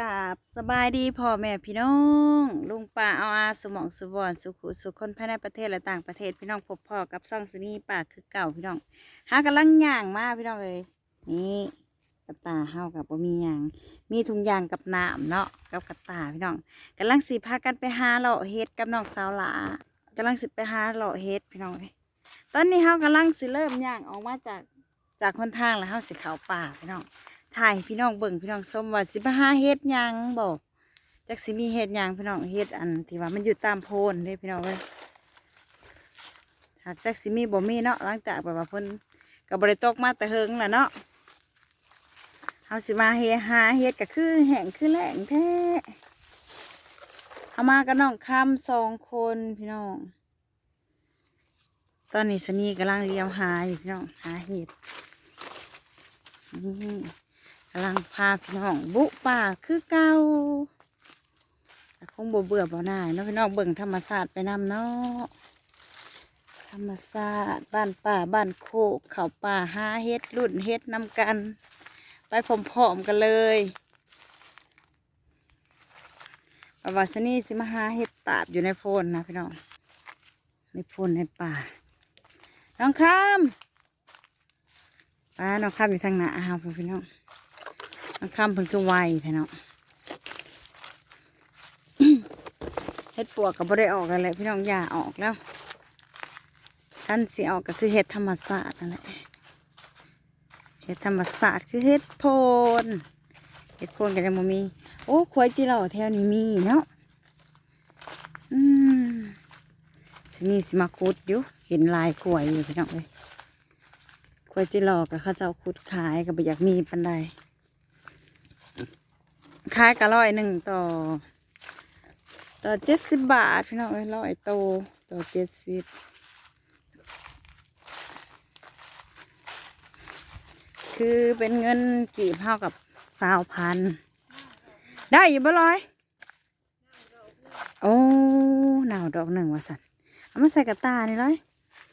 กับสบายดีพ่อแม่พี่น้อง ลุงป้าเอาอาสมองสุบอนสุขุสุขคนภายในประเทศและต่างประเทศพี่น้องพบพ่อกับซ่องสนีป่าคือเก่าพี่น้องหากำลังย่างมาพี่น้องเอ้ยนี่กระตาเฮากับบ่มีหยังมีถุงยางกับน้ำเนาะกับกระตาพี่น้องกำลังสิพากันไปหาเลาะเฮ็ดกับน้องสาวหลากำลังสิไปหาเลาะเฮ็ดพี่น้องเอ้ยตอนนี้เฮากำลังสิเริ่มย่างออกมาจากจากคนทางแล้วเฮาสิเข้าป่าพี่น้อง ถ่ายพี่น้องเบิ่งพี่น้องส้มว่าสิบห้าเฮ็ดยังบอกจักสิมีเฮ็ดยังพี่น้องเฮ็ดอันที่ว่ามันอยู่ตามโพนเด้พี่น้องเว้ยหากจักสิมีบ่มีเนาะหลังจากแบบว่าเพิ่นก็บ่ได้ตกมาแต่เฮิงล่ะเนาะเฮาสิมาเฮหาเฮ็ดก็คือแห้งคือแหลงแท้เอามากับน้องคำสองคนพี่น้อง ตอนนี้สนีกำลังเลี้ยวหาอยู่พี่น้องหาเห็ดนี่ กำลังพาพี่น้องบุป่าคือเก่าคงบ่เบื่อบ่หน่ายเนาะพี่น้องเบิ่งธรรมศาตร์ไปนำเนาะธรรมศาตร์บ้านป่าบ้านโคกเขาป่าหาเฮ็ดรุ่นเฮ็ดนำกัน ไปพร้อมๆกันเลยปาวาสนี่สิมาหาเฮ็ดตาบอยู่ในโพนนะพี่น้องในโพนในป่าน้องคำป้าน้องคำอยู่ทางหน้าครับพี่น้อง มันคำเพิ่งคือไวแท้เนาะเฮ็ดปวกก็บ่ได้ออกกันเลยพี่น้องอย่าออกแล้วกันสิออกก็คือเฮ็ดธรรมศาสตร์นั่นแหละเฮ็ดธรรมศาสตร์คือเฮ็ดโพนเฮ็ดโพนก็ยังบ่มี โอ้ควายจีเราแถวนี้มีเนาะอืมสินี่สิมาคุดอยู่เห็นลายกล้วยอยู่พี่น้องเลยควายจีเราก็เขาเจ้าคุดขายก็บ่อยากมีปันใด ขายกะร้อยหนึ่งต่อ ต่อเจ็ดสิบบาทพี่น้องเอ้ยร้อยโตต่อเจ็ดสิบคือเป็นเงินกี่เท่ากับสาวพัน ได้อยู่บ่ร้อย โอ้หนาวดอกหนึ่งว่าสันเอามาใส่กระตานี่ร้อย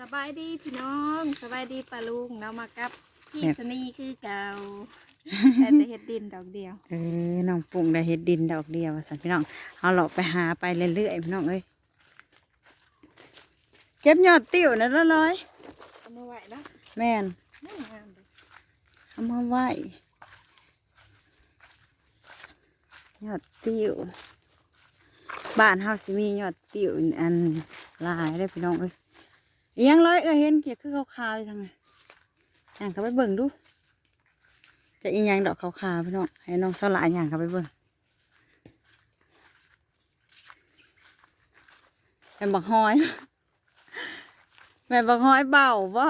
สบายดีพี่น้องสบายดีปลาลุงเรามากับพี่เนี่ยสนีคือเก่า แต่แต่เห็ดดินดอกเดียว เออน้องปรุงได้เฮ็ดดินดอกเดียวว่าสันพี่น้องเอาหลอกไปหาไปเรื่อยๆพี่น้องเอ้ยเก็บยอดติ้วนะละร้อยเอามาไหวแล้วแม่นไม่งามเลยเอามาไหว้ยอดติ้วบ้านเฮาสิมียอดติ้วอันหลายเลยพี่น้องเอ้ยอิหยังร้อยเอ้ยเห็นเกียคือขาวๆอยู่ทางไหนย่างเข้าไปเบิ่งดู จะอีหยังดอกขาวๆพี่น้องให้น้องสลายย่างเข้าไปเบิ่งแม่นบักฮอย แม่นบักฮอยเบาบ่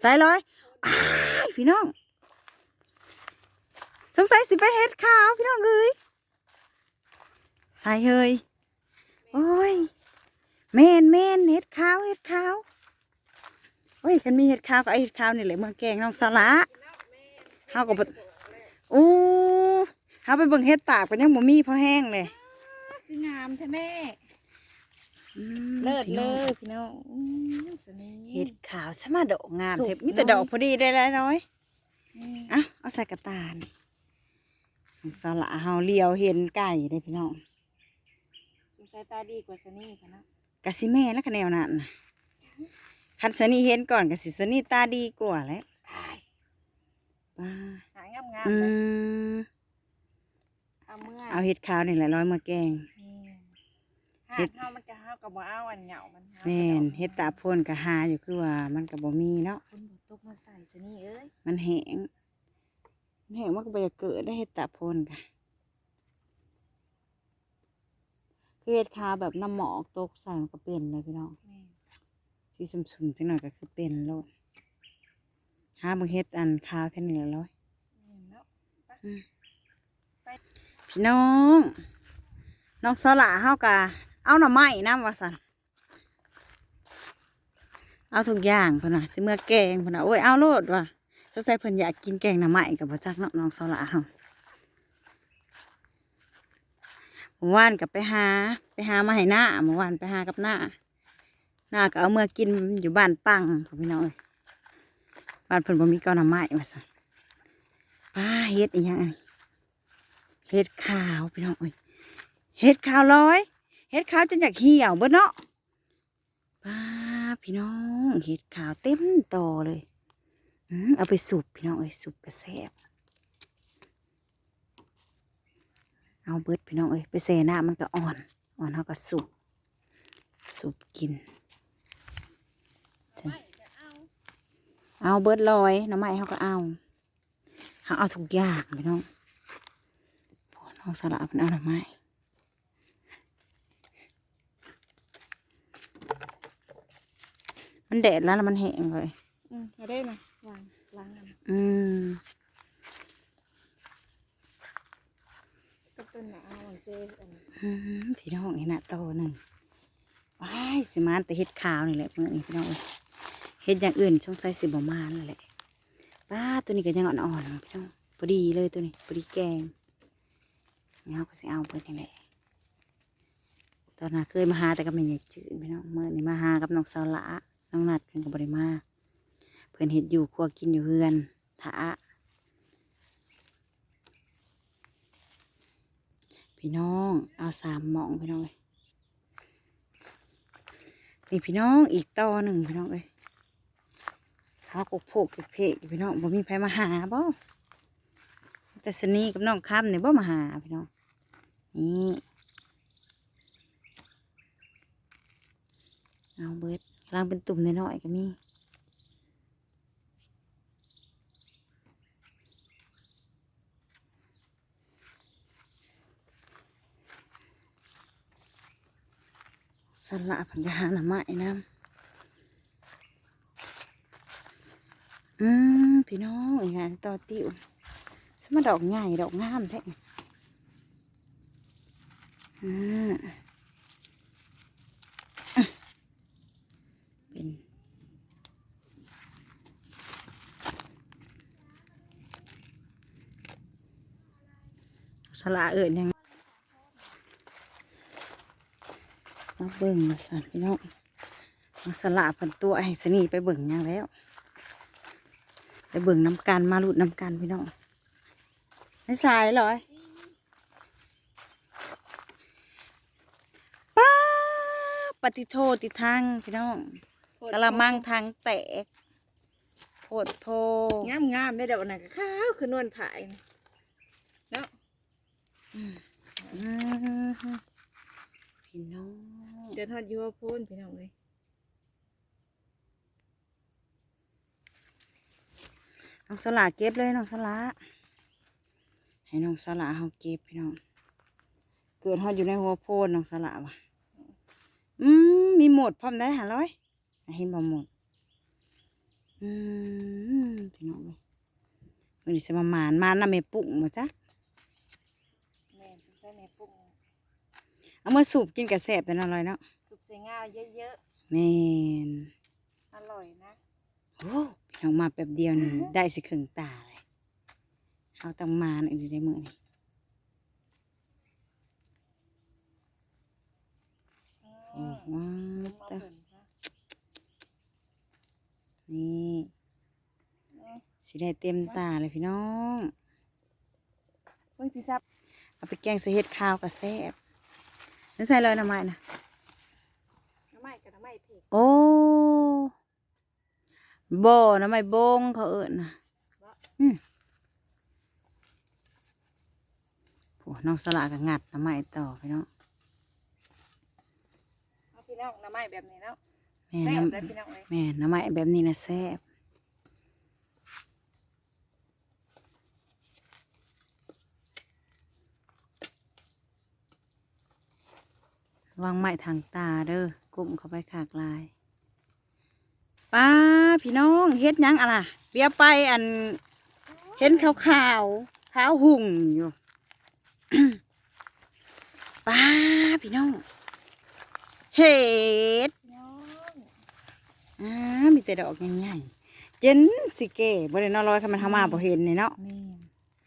ใส่เลยอ้ายพี่น้องสงสัยสิเป็นเห็ดขาวพี่น้องเอ้ยใส่เฮ้ยโอ้ยเมนเมนเห็ดขาวเห็ดขาว โอ้ยคันมีเห็ดขาวก็ไอเห็ดขาวนี่แหละเมืองแกงน้องสาระเฮาก็บ่อู้เฮาไปเบิ่งเห็ดตากเป็นยังบ่มีพอแห้งเลยคืองามแท้แม่อืมเลิศพี่เลน้องยพี่น้องอืมสนีเห็ดขาวสมาดอกงามสุกเทมีแต่น้อยดอกพอดีได้แล้วน้อยอืมอะเอาใส่กระตาลสละเฮาเลียวเห็นไก่ได้พี่น้องสายตาดีกว่าสนีค่ะนะกะสิแม่แล้วคะแนวนั้นน่ะ คันสนีเห็นก่อนกะสิสนีตาดีกว่าแหล้วป้าหางามงามอืเลยมเอาเมื่อเอาเห็ดขาวนี่แหละร้อยมาแกงอืมเฮ็เห็ดดเฮามันจะเฮากับบ่เอาอันเหงามันแม่นเห็ดตาพ่นกะหาอยู่คือว่ามันกะบ่มีเนาะ คุณบ่ตกมาใส่สนีเอ้ยมันแห้งมันแห้งมันก็บ่จะเกิดได้เห็ดตาพ่นกะคือเห็ดขาวแบบน้ำหมอกตกใส่มันก็เป็นเลยพี่น้องแม่น สีสุ่มๆจังหน่อยก็คือเป็นโลดหาบางเฮ็ดอันขาวแท่นี้ละร้อยพี่น้อง น้องสละเฮากะเอาหน่อไม้น้ำวาสันเอาทุกอย่างพ่นนะสิเมื่อแกงพ่นนะโอ้ยเอาโลดว่ะสงสัยเพิ่นอยากกินแกงหน่อไม้กับบ่จักเนาะน้องสละเฮาเมื่อวานกับไปหา ไปหามาให้หน้าเมื่อวานไปหากับหน้า หน้าก็เอาเมื่อกินอยู่บ้านปังของพี่น้องเอ้ยบ้านเพิ่นบ่มีเก้าหน่อไม้ว่าซั่นป้าเฮ็ดอีหยังอันนี้เฮ็ดขาวพี่น้องเอ้ยเฮ็ดขาวร้อยเฮ็ดขาวจนอยากเหี่ยวเบิดเนาะป้าพี่น้องเฮ็ดขาวเต็มตอเลยอืมเอาไปสุบพี่น้องเอ้ยสุบกระแซบเอาเบิดพี่น้องเอ้ยไปแส่น้ำมันก็อ่อน อ่อนเฮาก็สุบสุบกิน เอาเบิดลอยหน้ำไม้เขาก็เอาเขาเอาทุกอย่างพี่น้องพอน้องสละเป็นเอาหน้ำไม้มันแดดแล้วแล้วมันแห้งเลยอืมเอาได้นะวางล้างกันอืมก็ต้นหนาหวังเจอันนี้อืมพี่น้องนี่นะโตหนึ่งว้ายสิมานแต่เฮ็ดขาวนี่แหละเมื่อนี้พี่น้องเอ้ย เฮ็ดอย่างอื่นช่องใส่สิบมานนั่นแหละป้าตัวนี้ก็ยังอ่อนๆพี่น้องพอดีเลยตัวนี้พอดีแกงเขาก็สิเอาเปิดนี่แหละตอนน่ะเคยมาหาแต่ก็ไม่ใหญ่จืดพี่น้องเมื่อนี้มาหากับน้องสาวละน้องนัดเพิ่นก็บริมาเพิ่อนเฮ็ดอยู่ครัวกินอยู่เฮือนถาพี่น้องเอาสามหมองพี่น้องเลยนี่พี่น้องอีกต่อหนึ่งพี่น้องเลย ขากกโพกกกเพกอยู่พี่น้องบ่มีใครมาหาบ่แต่สนีกับน้องคำเนี่ยบ่มาหาพี่น้องนี่เอาเบิดกำลังเป็นตุ่มน้อยๆก็มีสละผันกหาหน่อไม้น้ำ อืมพี่น้องอีกงานต่อติวสมดอกใหญ่ดอกงามแท้อืมเป็นสละเอิญยังมาเบิ่งมาสั่นพี่น้องมาสละพันตัวไอ้สนีไปเบิ่งยังแล้ว ไปเบิ่งน้ำกันมาหลุดน้ำกันพี่น้องไม่สายเหรอป้าปฏิโทษติทางพี่น้องกะละมังทางแตกโพดโพงามงามได้ดอกน่ะก็ขาวคือนวลผายนี่เนาะอืมพี่น้องเดินทอดอยัวโพนพี่น้องเลย น้องสละเก็บเลยน้องสละให้น้องสละเขาเก็บพี่น้อง เกิดเขาอยู่ในหัวโพนน้องสละว่ะอืมมีหมดพร้อมได้หาร้อยเห็นบ่หมด อืมพี่น้องเลยวันนี้จะมาหมานมานนำแม่ปุ่งมาจักแม่นใส่แม่ปรุงเอามาสูบกินกับแสบแต่นอร่อยเนาะสุกใส่งาเยอะแม่นๆอร่อยนะโอ้ พี่น้องมาแป๊บเดียวนี่ได้สิครึ่งตาเลยเอาตังมาอีกได้มือนี่อืโอ้มว้าวมาตะเบิ่งซะนี่สิได้เต็มตาเลยพี่น้องเบิ่งสิซับเอาไปแกงใส่เห็ดข้าวกับแซ่บนั่นใส่เลยน้ำไม้นะน้ำไม้กับน้ำไม้เทกโอ้ บ่น้ำไม้บงเขาเอิญนะอืมโอ้น้องสละก็งัดน้ำไม้ต่อพี่น้องเอาพี่น้องน้ำไม้แบบนี้เนาะแม่แซ่บน้ำเลยพี่น้องเลยแม่น้ำไม้แบบนี้นะแซ่บวางไม้ทางตาเด้อกุ้มเข้าไปขากลาย ป้าพี่น้องเฮ็ดหยังอะล่ะเรียบไปอัน เห็นขาวขาวๆขาวหุ่งอยู่ป้าพี่น้องเฮ็ดพี่น้องอ่ามีแต่ดอกใหญ่ๆเจนสิเก้บ่ได้นอนลอยคันมันเฮามาบ่เห็นนี่เนาะแม่น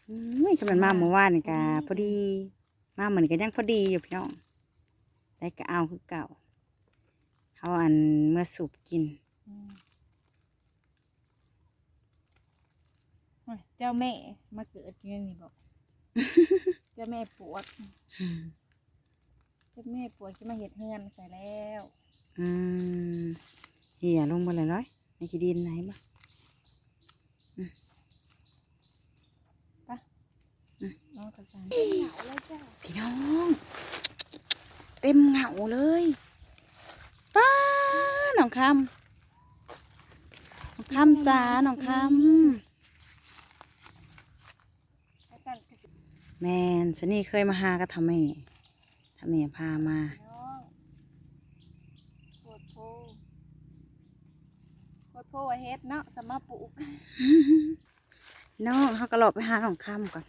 อุ้ยคันมันมาเมื่อวานนี่ก็พอดี มาเหมือนก็ยังพอดีอยู่พี่น้องได้ก็เอาคือเก่าเฮาอันเมื่อสูบกิน อืม เจ้าแม่มาเกิดเงี้ยนี่บอก เจ้าแม่ปวดอืมเจ้าแม่ปวดจะมาเห็ดเฮือนใส่แล้วอืมเหี่ยลงมาเลยร้อยในขี้ดินไหนบ้าน้องกระสานเป็นเหงาเลยจ้าพี่น้อง เต็มเหงาเลยป้าน้องคำน้องคำจ้าน้องคกระสานกระสานำ แมนสนี่เคยมาหาก็ทำแม่ทำแม่พามาน้องปวดโพปวดโพว่าเฮ็ดเนาะสมาปลูก น้องเขาก็หลบไปหาของคำก่อน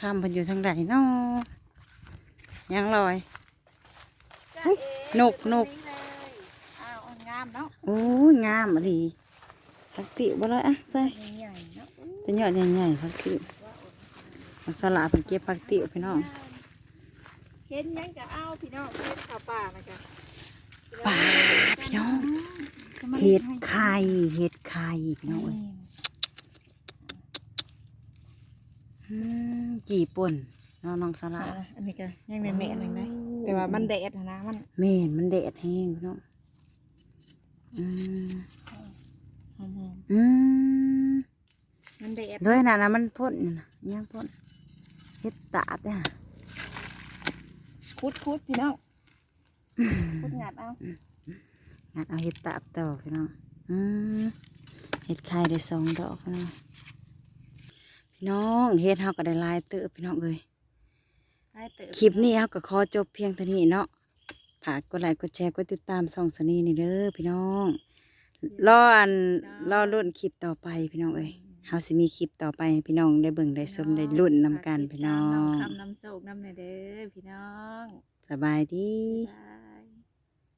คำเพิ่นอยู่ทางใดเนาะยังลอยจ้าอุ๊ยเอ๋นกนกอยู่ตรงเลยอ้าวงามเนาะโอ้ยงามอะดีพักติบ่เลยอะใส่ใหญ่ๆเนาะเป็นยอดใหญ่ๆพักติมาสละเป็นเก็บพักติพี่น้องเห็นหยังก็เอาพี่น้องเห็นข้าวป่านะจ๊ะป่าพี่น้องเห็ดไข่เห็ดไข่พี่น้องเอ้ยอืม กี่ป่นน้องน้องสละอ่าอันนี้ก็ยังในแม่หนึ่งได้แต่ว่ามันแดดอะนะมันเม่นมันแดดแห้งพี่น้องอืมหอมอืมๆมันแดดด้วยนะนะมันพ่นอยู่นะยังพ่นเห็ดตาบเนี่ยคุดคุดพี่น้องคุดหยาดเอางัดเอาเห็ดตาบต่อพี่น้องอืมเห็ดไข่ได้สองดอกพี่น้อง พี่น้องเห็ดเฮาก็ได้หลายเติบพี่น้องเอ้ยได้เติบคลิปนี้เฮาก็ขอจบเพียงเท่านี้เนาะฝากกดไลค์กดแชร์กดติดตามส่องสนีนี่เด้อพี่น้องรออันรอรุ่นคลิปต่อไปพี่น้องเอ้ยเฮาสิมีคลิปต่อไปให้พี่น้องได้เบิ่งได้ชมได้รุ่นนำกันพี่น้อน้องงคำน้ำโศกน้ำหน่อยเด้อพี่น้อง สบายดีบ๊ายบาย